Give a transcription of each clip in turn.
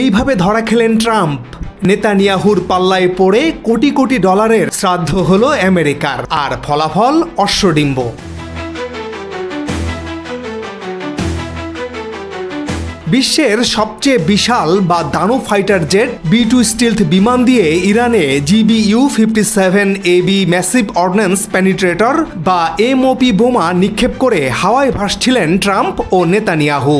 এইভাবে ধরা খেলেন ট্রাম্প। নেতানিয়াহুর পাল্লায় পড়ে কোটি কোটি ডলারের শ্রাদ্ধ হল আমেরিকার। আর ফলাফল অশ্বডিম্ব। বিশ্বের সবচেয়ে বিশাল বা দানব fighter jet B two stealth বিমান দিয়ে ইরানে GB U fifty seven A B massive ordnance penetrator বা এমওপি বোমা নিক্ষেপ করে হাওয়ায় ভাসছিলেন ট্রাম্প ও নেতানিয়াহু।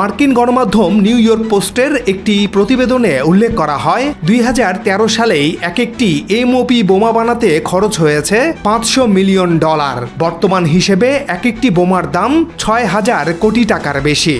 মার্কিন গণমাধ্যম নিউ ইয়র্ক পোস্টের একটি প্রতিবেদনে উল্লেখ করা হয়, দুই হাজার তেরো সালেই এক একটি এমওপি বোমা বানাতে খরচ হয়েছে পাঁচশো মিলিয়ন ডলার। বর্তমান হিসেবে এক একটি বোমার দাম ছয় হাজার কোটি টাকার বেশি।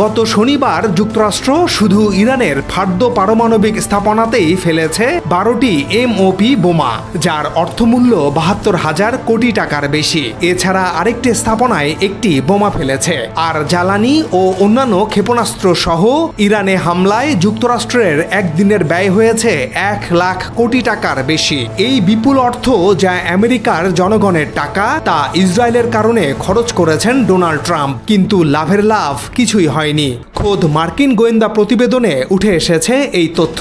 গত শনিবার যুক্তরাষ্ট্র শুধু ইরানের ফাদ্য পারমাণবিক স্থাপনাতেই ফেলেছে বারোটি এমওপি বোমা, যার অর্থমূল্য বাহাত্তর হাজার কোটি টাকার বেশি। এছাড়া আরেকটি স্থাপনায় একটি বোমা ফেলেছে। আর জ্বালানি ও অন্যান্য ক্ষেপণাস্ত্র সহ ইরানে হামলায় যুক্তরাষ্ট্রের একদিনের ব্যয় হয়েছে এক লাখ কোটি টাকার বেশি। এই বিপুল অর্থ যা আমেরিকার জনগণের টাকা, তা ইসরায়েলের কারণে খরচ করেছেন ডোনাল্ড ট্রাম্প। কিন্তু লাভের লাভ কিছুই হয়নি। খোদ মার্কিন গোয়েন্দা প্রতিবেদনে উঠে এসেছে এই তথ্য।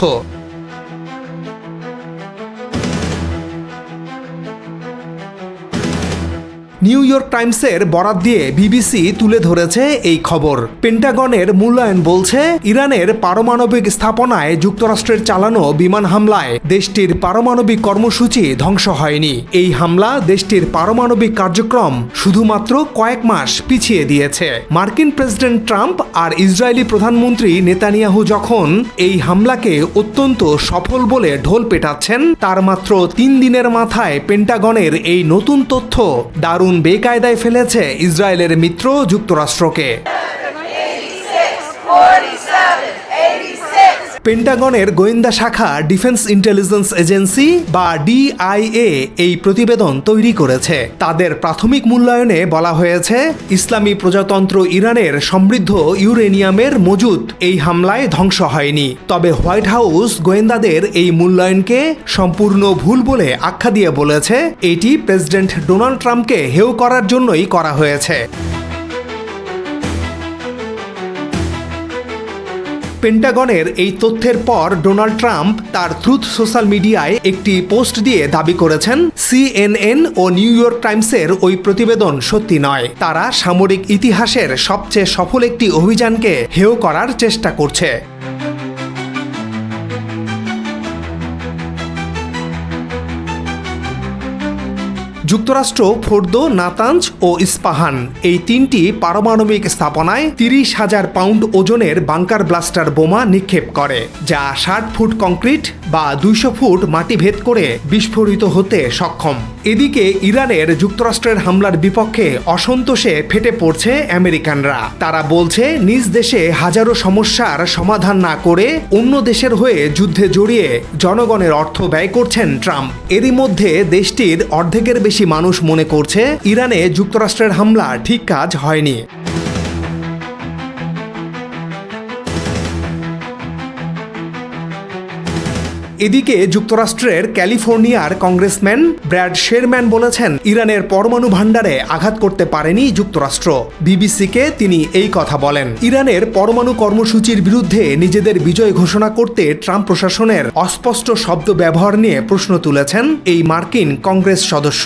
নিউ ইয়র্ক টাইমসের বরাত দিয়ে বিবিসি তুলে ধরেছে এই খবর। পেন্টাগনের মূল্যায়ন বলছে, ইরানের পারমাণবিক স্থাপনায় যুক্তরাষ্ট্রের চালানো বিমান হামলায় দেশটির পারমাণবিক কর্মসূচি ধ্বংস হয়নি। এই হামলা দেশটির পারমাণবিক কার্যক্রম শুধুমাত্র কয়েক মাস পিছিয়ে দিয়েছে। মার্কিন প্রেসিডেন্ট ট্রাম্প আর ইসরায়েলি প্রধানমন্ত্রী নেতানিয়াহু যখন এই হামলাকে অত্যন্ত সফল বলে ঢোল পেটাচ্ছেন, তার মাত্র তিন দিনের মাথায় পেন্টাগনের এই নতুন তথ্য দারুণ বেকায়দায় ফেলেছে ইসরায়েলের মিত্র যুক্তরাষ্ট্রকে। পেন্টাগনের গোয়েন্দা শাখা ডিফেন্স ইন্টেলিজেন্স এজেন্সি বা ডিআইএ এই প্রতিবেদন তৈরি করেছে। তাদের প্রাথমিক মূল্যায়নে বলা হয়েছে, ইসলামী প্রজাতন্ত্র ইরানের সমৃদ্ধ ইউরেনিয়ামের মজুদ এই হামলায় ধ্বংস হয়নি। তবে হোয়াইট হাউস গোয়েন্দাদের এই মূল্যায়নকে সম্পূর্ণ ভুল বলে আখ্যা দিয়ে বলেছে। এটি প্রেসিডেন্ট ডোনাল্ড ট্রাম্পকে হেয় করার জন্যই করা হয়েছে। পেন্টাগনের এই তথ্যের পর ডোনাল্ড ট্রাম্প তার ট্রুথ সোশ্যাল মিডিয়ায় একটি পোস্ট দিয়ে দাবি করেছেন সিএনএন ও নিউ ইয়র্ক টাইমসের ওই প্রতিবেদন সত্যি নয়। তারা সামরিক ইতিহাসের সবচেয়ে সফল একটি অভিযানকে হেয় করার চেষ্টা করছে। যুক্তরাষ্ট্র ফোর্দো, নাতাঞ্জ ও ইস্পাহান। এই তিনটি পারমাণবিক স্থাপনায় তিরিশ হাজার পাউন্ড ওজনের বাংকার ব্লাস্টার বোমা নিক্ষেপ করে, যা ষাট ফুট কংক্রিট বা দুইশো ফুট মাটি ভেদ করে বিস্ফোরিত হতে সক্ষম। এদিকে ইরানের যুক্তরাষ্ট্রের হামলার বিপক্ষে অসন্তোষে ফেটে পড়ছে আমেরিকানরা। তারা বলছে, নিজ দেশে হাজারো সমস্যার সমাধান না করে অন্য দেশের হয়ে যুদ্ধে জড়িয়ে জনগণের অর্থ ব্যয় করছেন ট্রাম্প। এরই মধ্যে দেশটির অর্ধেকের বেশি মানুষ মনে করছে ইরানে যুক্তরাষ্ট্রের হামলা ঠিক কাজ হয়নি। এদিকে যুক্তরাষ্ট্রের ক্যালিফোর্নিয়ার কংগ্রেসম্যান ব্র্যাড শেরম্যান বলেছেন, ইরানের পরমাণু ভাণ্ডারে আঘাত করতে পারেনি যুক্তরাষ্ট্র। বিবিসিকে তিনি এই কথা বলেন। ইরানের পরমাণু কর্মসূচির বিরুদ্ধে নিজেদের বিজয় ঘোষণা করতে ট্রাম্প প্রশাসনের অস্পষ্ট শব্দ ব্যবহার নিয়ে প্রশ্ন তুলেছেন এই মার্কিন কংগ্রেস সদস্য।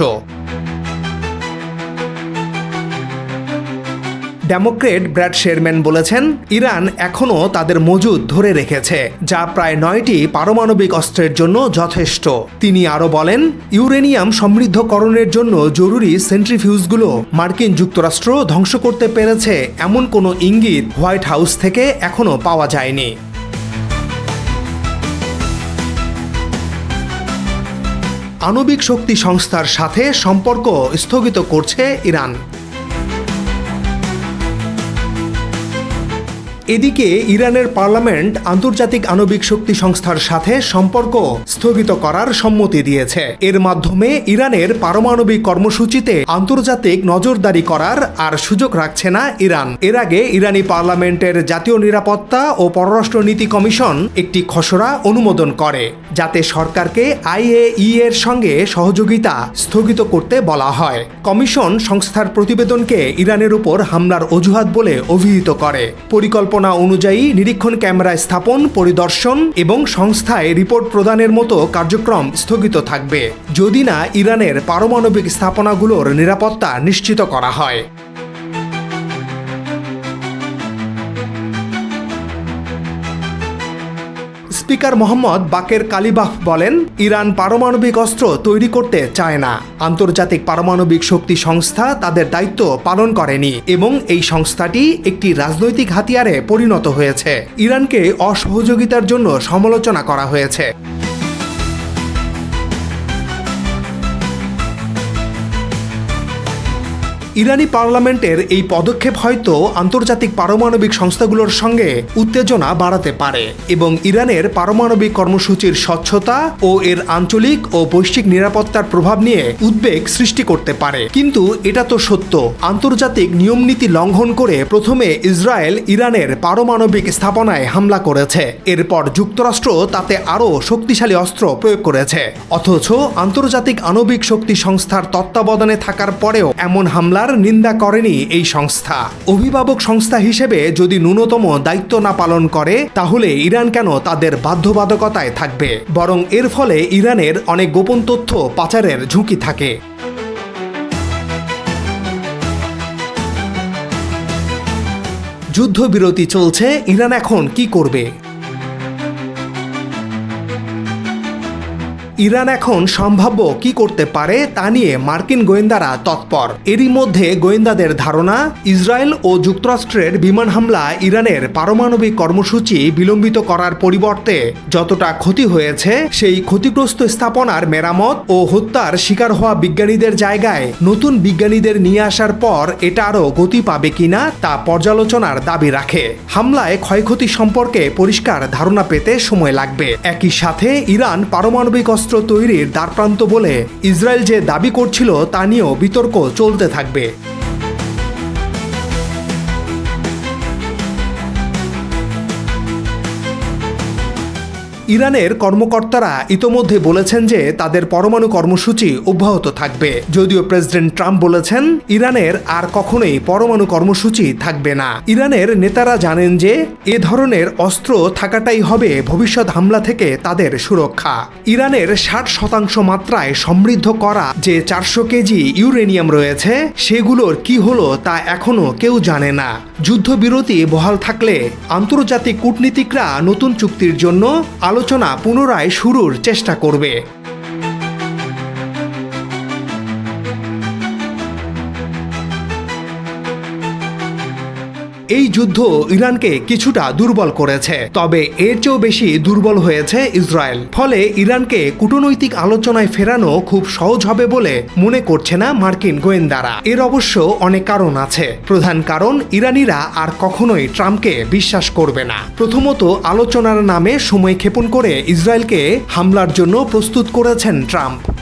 ডেমোক্রেট ব্র্যাড শেরম্যান বলেছেন, ইরান এখনও তাদের মজুদ ধরে রেখেছে, যা প্রায় নয়টি পারমাণবিক অস্ত্রের জন্য যথেষ্ট। তিনি আরও বলেন, ইউরেনিয়াম সমৃদ্ধকরণের জন্য জরুরি সেন্ট্রিফিউজগুলো মার্কিন যুক্তরাষ্ট্র ধ্বংস করতে পেরেছে, এমন কোনো ইঙ্গিত হোয়াইট হাউস থেকে এখনও পাওয়া যায়নি। আণবিক শক্তি সংস্থার সাথে সম্পর্ক স্থগিত করছে ইরান। এদিকে ইরানের পার্লামেন্ট আন্তর্জাতিক আণবিক শক্তি সংস্থার সাথে সম্পর্ক স্থগিত করার সম্মতি দিয়েছে। এর মাধ্যমে ইরানের পারমাণবিক কর্মসূচিতে আন্তর্জাতিক নজরদারি করার আর সুযোগ রাখছে না ইরান। এর আগে ইরানি পার্লামেন্টের জাতীয় নিরাপত্তা ও পররাষ্ট্রনীতি কমিশন একটি খসড়া অনুমোদন করে, যাতে সরকারকে আইএই এর সঙ্গে সহযোগিতা স্থগিত করতে বলা হয়। কমিশন সংস্থার প্রতিবেদনকে ইরানের উপর হামলার অজুহাত বলে অভিহিত করে। পরিকল্পনা অনুযায়ী নিরীক্ষণ ক্যামেরা স্থাপন, পরিদর্শন এবং সংস্থায় রিপোর্ট প্রদানের মতো কার্যক্রম স্থগিত থাকবে। যদি না, ইরানের পারমাণবিক স্থাপনাগুলোর নিরাপত্তা নিশ্চিত করা হয়। স্পিকার মোহাম্মদ বাকের কালিবাফ বলেন, ইরান পারমাণবিক অস্ত্র তৈরি করতে চায় না। আন্তর্জাতিক পারমাণবিক শক্তি সংস্থা তাদের দায়িত্ব পালন করেনি এবং এই সংস্থাটি একটি রাজনৈতিক হাতিয়ারে পরিণত হয়েছে। ইরানকে অসহযোগিতার জন্য সমালোচনা করা হয়েছে। ইরানি পার্লামেন্টের এই পদক্ষেপ হয়তো আন্তর্জাতিক পারমাণবিক সংস্থাগুলোর সঙ্গে উত্তেজনা বাড়াতে পারে এবং ইরানের পারমাণবিক কর্মসূচির স্বচ্ছতা ও এর আঞ্চলিক ও বৈশ্বিক নিরাপত্তার প্রভাব নিয়ে উদ্বেগ সৃষ্টি করতে পারে। কিন্তু এটা তো সত্য। আন্তর্জাতিক নিয়মনীতি লঙ্ঘন করে প্রথমে ইসরায়েল ইরানের পারমাণবিক স্থাপনায় হামলা করেছে। এরপর যুক্তরাষ্ট্র তাতে আরও শক্তিশালী অস্ত্র প্রয়োগ করেছে। অথচ আন্তর্জাতিক আণবিক শক্তি সংস্থার তত্ত্বাবধানে থাকার পরেও এমন হামলার নিন্দা করেনি এই সংস্থা। অভিভাবক সংস্থা হিসেবে যদি ন্যূনতম দায়িত্ব না পালন করে, তাহলে ইরান কেন তাদের বাধ্যবাধকতায় থাকবে? বরং এর ফলে ইরানের অনেক গোপন তথ্য পাচারের ঝুঁকি থাকে। যুদ্ধবিরতি চলছে, ইরান এখন কি করবে? ইরান এখন সম্ভাব্য কি করতে পারে তা নিয়ে মার্কিন গোয়েন্দারা তৎপর। এরই মধ্যে গোয়েন্দাদের ধারণা, ইসরায়েল ও যুক্তরাষ্ট্রের বিমান হামলা ইরানের পারমাণবিক কর্মসূচি বিলম্বিত করার পরিবর্তে যতটা ক্ষতি হয়েছে, সেই ক্ষতিগ্রস্ত স্থাপনার মেরামত ও হত্যার শিকার হওয়া বিজ্ঞানীদের জায়গায় নতুন বিজ্ঞানীদের নিয়ে আসার পর এটা আরও গতি পাবে কিনা তা পর্যালোচনার দাবি রাখে। হামলায় ক্ষয়ক্ষতি সম্পর্কে পরিষ্কার ধারণা পেতে সময় লাগবে। একই সাথে ইরান পারমাণবিক অস্ত্র তৈরির দ্বারপ্রান্ত বলে ইসরায়েল যে দাবি করছিল তা নিয়েও বিতর্ক চলতে থাকবে। ইরানের কর্মকর্তারা ইতোমধ্যে বলেছেন যে তাদের পরমাণু কর্মসূচি অব্যাহত থাকবে। যদিও প্রেসিডেন্ট ট্রাম্প বলেছেন, ইরানের আর কখনোই পরমাণু কর্মসূচি থাকবে না। ইরানের নেতারা জানেন যে এ ধরনের অস্ত্র থাকাটাই হবে ভবিষ্যৎ হামলা থেকে তাদের সুরক্ষা। ইরানের ষাট শতাংশ মাত্রায় সমৃদ্ধ করা যে চারশো কেজি ইউরেনিয়াম রয়েছে, সেগুলোর কি হলো তা এখনও কেউ জানে না। যুদ্ধবিরতি বহাল থাকলে আন্তর্জাতিক কূটনীতিকরা নতুন চুক্তির জন্য আলোচনা পুনরায় শুরুর চেষ্টা করবে। এই যুদ্ধ ইরানকে কিছুটা দুর্বল করেছে, তবে এর চেয়েও বেশি দুর্বল হয়েছে ইসরায়েল। ফলে ইরানকে কূটনৈতিক আলোচনায় ফেরানো খুব সহজ হবে বলে মনে করছে না মার্কিন গোয়েন্দারা। এর অবশ্য অনেক কারণ আছে। প্রধান কারণ, ইরানিরা আর কখনোই ট্রাম্পকে বিশ্বাস করবে না। প্রথমত, আলোচনার নামে সময় ক্ষেপণ করে ইসরায়েলকে হামলার জন্য প্রস্তুত করেছেন ট্রাম্প।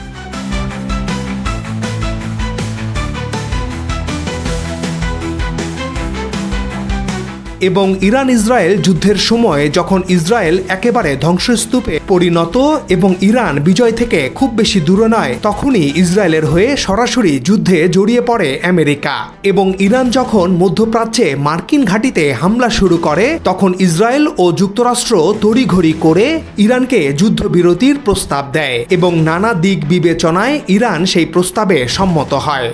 এবং ইরান ইসরায়েল যুদ্ধের সময় যখন ইসরায়েল একেবারে ধ্বংসস্তূপে পরিণত এবং ইরান বিজয় থেকে খুব বেশি দূরে নয়, তখনই ইসরায়েলের হয়ে সরাসরি যুদ্ধে জড়িয়ে পড়ে আমেরিকা। এবং ইরান যখন মধ্যপ্রাচ্যে মার্কিন ঘাঁটিতে হামলা শুরু করে, তখন ইসরায়েল ও যুক্তরাষ্ট্র তড়িঘড়ি করে ইরানকে যুদ্ধবিরতির প্রস্তাব দেয় এবং নানা দিক বিবেচনায় ইরান সেই প্রস্তাবে সম্মত হয়।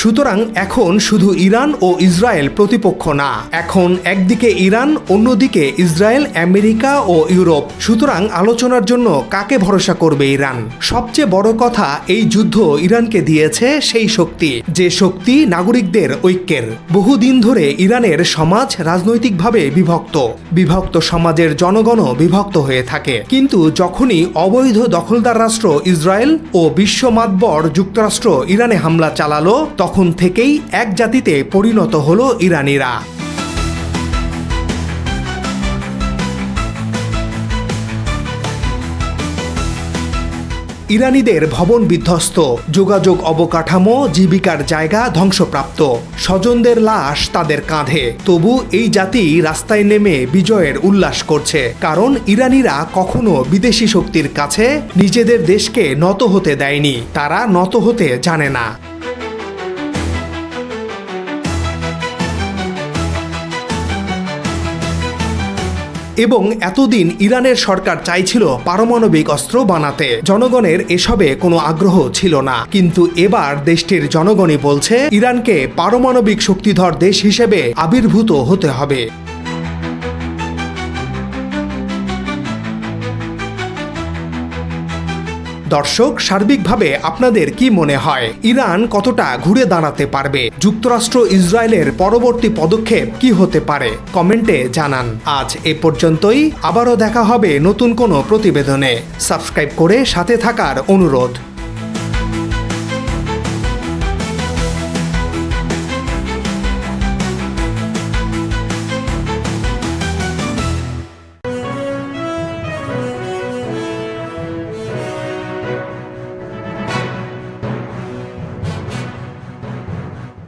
সুতরাং এখন শুধু ইরান ও ইসরায়েল প্রতিপক্ষ না, এখন একদিকে ইরান, অন্যদিকে ইসরায়েল, আমেরিকা ও ইউরোপ। সুতরাং আলোচনার জন্য কাকে ভরসা করবে ইরান? সবচেয়ে বড় কথা, এই যুদ্ধ ইরানকে দিয়েছে সেই শক্তি, যে শক্তি নাগরিকদের ঐক্যের। বহুদিন ধরে ইরানের সমাজ রাজনৈতিকভাবে বিভক্ত। বিভক্ত সমাজের জনগণও বিভক্ত হয়ে থাকে। কিন্তু যখনই অবৈধ দখলদার রাষ্ট্র ইসরায়েল ও বিশ্ব মাতবর যুক্তরাষ্ট্র ইরানে হামলা চালালো তখন থেকেই এক জাতিতে পরিণত হলো ইরানিরা। ইরানিদের ভবন বিধ্বস্ত। যোগাযোগ অবকাঠামো, জীবিকার জায়গা ধ্বংসপ্রাপ্ত। স্বজনদের লাশ তাদের কাঁধে। তবু এই জাতি রাস্তায় নেমে বিজয়ের উল্লাস করছে। কারণ ইরানিরা কখনো বিদেশি শক্তির কাছে নিজেদের দেশকে নত হতে দেয়নি। তারা নত হতে জানে না। এবং এতদিন ইরানের সরকার চাইছিল পারমাণবিক অস্ত্র বানাতে। জনগণের এসবে কোনো আগ্রহ ছিল না। কিন্তু এবার দেশটির জনগণই বলছে, ইরানকে পারমাণবিক শক্তিধর দেশ হিসেবে আবির্ভূত হতে হবে। দর্শক, সার্বিকভাবে আপনাদের কি মনে হয়? ইরান কতটা ঘুরে দাঁড়াতে পারবে? যুক্তরাষ্ট্র, ইসরায়েলের পরবর্তী পদক্ষেপ কি হতে পারে? কমেন্টে জানান। আজ এ পর্যন্তই। আবারও দেখা হবে নতুন কোনো প্রতিবেদনে। সাবস্ক্রাইব করে সাথে থাকার অনুরোধ।